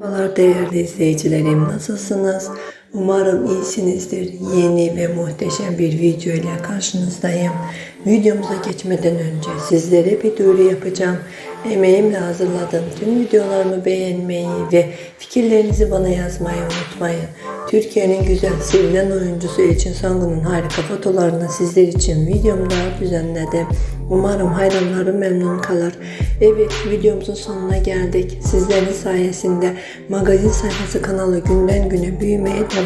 Merhabalar değerli izleyicilerim nasılsınız? Umarım iyisinizdir. Yeni ve muhteşem bir video ile karşınızdayım. Videomuza geçmeden önce sizlere bir duyuru yapacağım. Emeğimle hazırladım. Tüm videolarımı beğenmeyi ve fikirlerinizi bana yazmayı unutmayın. Türkiye'nin güzel sevilen oyuncusu Elçin Sangun'un harika fotolarını sizler için videomda düzenledim. Umarım hayranlarım memnun kalır. Evet videomuzun sonuna geldik. Sizlerin sayesinde magazin sayfası kanalı günden güne büyümeye devam